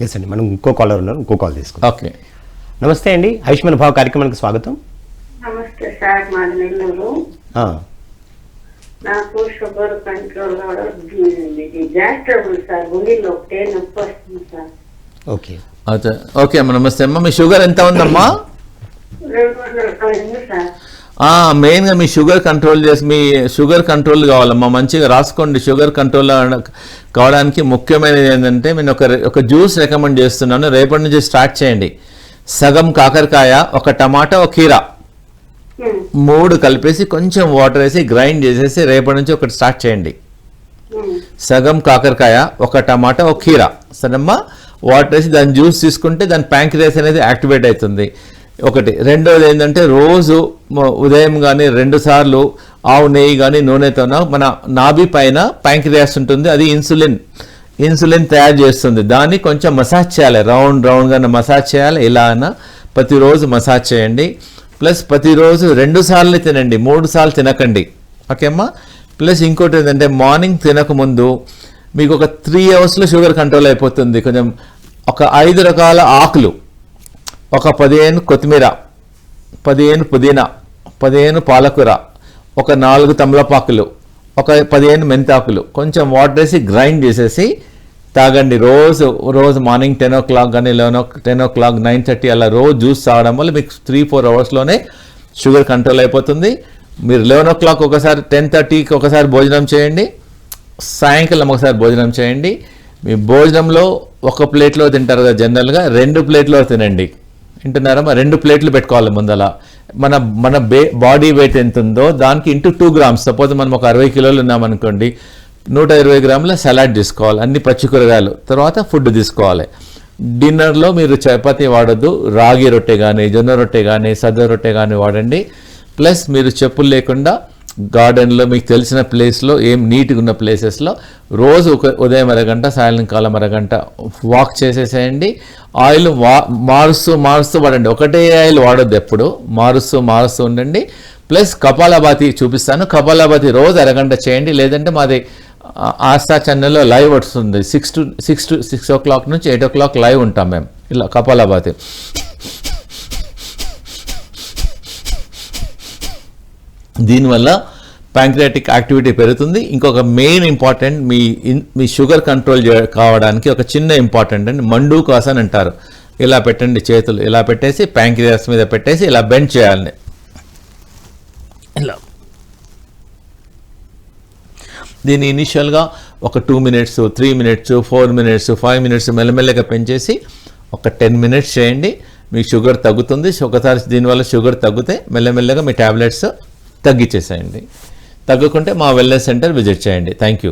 Yes అండి. మనం ఇంకో కాలర్ ఉన్నారు. ఇంకో కాల్ తీసుకుందాం. ఓకే. నమస్తే అండి. ఆయుష్మాన్ భావ కార్యక్రమానికి స్వాగతం. నమస్తే సార్. మాది నెల్లూరు. నాకు షుగర్ కంట్రోల్ గ్యాస్ సార్. గుండెల్లో ఒకటే నొప్పి వస్తుంది సార్. ఓకే. ఓకే అమ్మ నమస్తే అమ్మ. మీ షుగర్ ఎంత ఉందమ్మా? రెండు వందల సార్. మెయిన్గా మీ షుగర్ కంట్రోల్ చేసి మీ షుగర్ కంట్రోల్ కావాలమ్మా. మంచిగా రాసుకోండి. షుగర్ కంట్రోల్ కావడానికి ముఖ్యమైనది ఏంటంటే నేను ఒక ఒక జ్యూస్ రికమెండ్ చేస్తున్నాను. రేపటి నుంచి స్టార్ట్ చేయండి. సగం కాకరకాయ ఒక టమాటా ఒక కీరా. హ్మ్, మూడు కలిపేసి కొంచెం వాటర్ వేసి గ్రైండ్ చేసేసి రేపటి నుంచి ఒకటి స్టార్ట్ చేయండి. హ్మ్, సగం కాకరకాయ ఒక టమాటా ఒక కీర. సరేమ్మా వాటర్ వేసి దాని జ్యూస్ తీసుకుంటే దాని ప్యాంక్రియాస్ అనేది యాక్టివేట్ అవుతుంది. ఒకటి. రెండోది ఏంటంటే రోజు ఉదయం కానీ రెండు సార్లు ఆవు నెయ్యి కానీ నూనెతోన మన నాభి పైన ప్యాంక్రియాస్ ఉంటుంది అది ఇన్సులిన్. ఇన్సులిన్ తయారు చేస్తుంది. దాన్ని కొంచెం మసాజ్ చేయాలి. రౌండ్ రౌండ్గా మసాజ్ చేయాలి. ఇలా అయినా ప్రతిరోజు మసాజ్ చేయండి. ప్లస్ ప్రతిరోజు రెండు సార్లు తినండి. మూడు సార్లు తినకండి. ఓకే అమ్మా ప్లస్ ఇంకోటి ఏంటంటే మార్నింగ్ తినకముందు మీకు ఒక త్రీ అవర్స్లో షుగర్ కంట్రోల్ అయిపోతుంది. కొంచెం ఒక ఐదు రకాల ఆకులు. ఒక పదిహేను కొత్తిమీర పదిహేను పుదీనా పదిహేను పాలకూర ఒక నాలుగు తమలపాకులు ఒక పదిహేను మెంతాకులు. కొంచెం వాటర్ వేసి గ్రైండ్ చేసేసి తాగండి. రోజు రోజు మార్నింగ్ టెన్ ఓ క్లాక్ కానీ eleven o ten o'clock nine thirty అలా రోజు జ్యూస్ తాగడం వల్ల మీకు త్రీ ఫోర్ అవర్స్లోనే షుగర్ కంట్రోల్ అయిపోతుంది. మీరు లెవెన్ ఓ క్లాక్ ఒకసారి టెన్ థర్టీకి ఒకసారి భోజనం చేయండి. సాయంకాలం ఒకసారి భోజనం చేయండి. మీ భోజనంలో ఒక ప్లేట్లో తింటారు కదా జనరల్గా రెండు ప్లేట్లో తినండి. వింటున్నారా? మరి రెండు ప్లేట్లు పెట్టుకోవాలి ముందల. మన మన బే బాడీ వెయిట్ ఎంత ఉందో దానికి ఇంటూ టూ గ్రామ్స్ సపోజ్ మనం ఒక అరవై కిలోలు ఉన్నామనుకోండి నూట ఇరవై గ్రాముల సలాడ్ తీసుకోవాలి అన్ని పచ్చి కూరగాయలు. తర్వాత ఫుడ్ తీసుకోవాలి. డిన్నర్లో మీరు చపాతి వాడద్దు రాగి రొట్టె కానీ జొన్న రొట్టె కానీ సద్ద రొట్టె కానీ వాడండి. ప్లస్ మీరు చెప్పులు లేకుండా గార్డెన్లో మీకు తెలిసిన ప్లేస్లో ఏం నీట్గా ఉన్న ప్లేసెస్లో రోజు ఒక ఉదయం అరగంట సాయంకాలం అరగంట వాక్ చేసేసేయండి. ఆయిల్ వా మారుస్తూ మారుస్తూ వాడండి. ఒకటే ఆయిల్ వాడొద్దు ఎప్పుడు. మారుస్తూ మారుస్తూ ఉండండి. ప్లస్ కపాలభాతి చూపిస్తాను. కపాలభాతి రోజు అరగంట చేయండి. లేదంటే మాది ఆస్థా ఛానల్లో లైవ్ వస్తుంది. Six to six to six o'clock నుంచి ఎయిట్ ఓ క్లాక్ లైవ్ ఉంటాం మేము. ఇలా కపాలభాతి దీనివల్ల ప్యాంక్రియాటిక్ యాక్టివిటీ పెరుగుతుంది. ఇంకొక మెయిన్ ఇంపార్టెంట్ మీ మీ షుగర్ కంట్రోల్ కావడానికి ఒక చిన్న ఇంపార్టెంట్ అండి మండూకాస్ అని అంటారు. ఇలా పెట్టండి చేతులు ఇలా పెట్టేసి ప్యాంక్రియాస్ మీద పెట్టేసి ఇలా బెండ్ చేయాలి. ఇలా. దీన్ని ఇనిషియల్గా ఒక two minutes three minutes four minutes five minutes మెల్లమెల్లగా పెంచేసి ఒక టెన్ మినిట్స్ చేయండి. మీ షుగర్ తగ్గుతుంది. ఒకసారి దీనివల్ల షుగర్ తగ్గితే మెల్లమెల్లగా మీ ట్యాబ్లెట్స్ తగ్గించేసేయండి. తగ్గకుంటే మా వెల్నెస్ సెంటర్ విజిట్ చేయండి. Thank you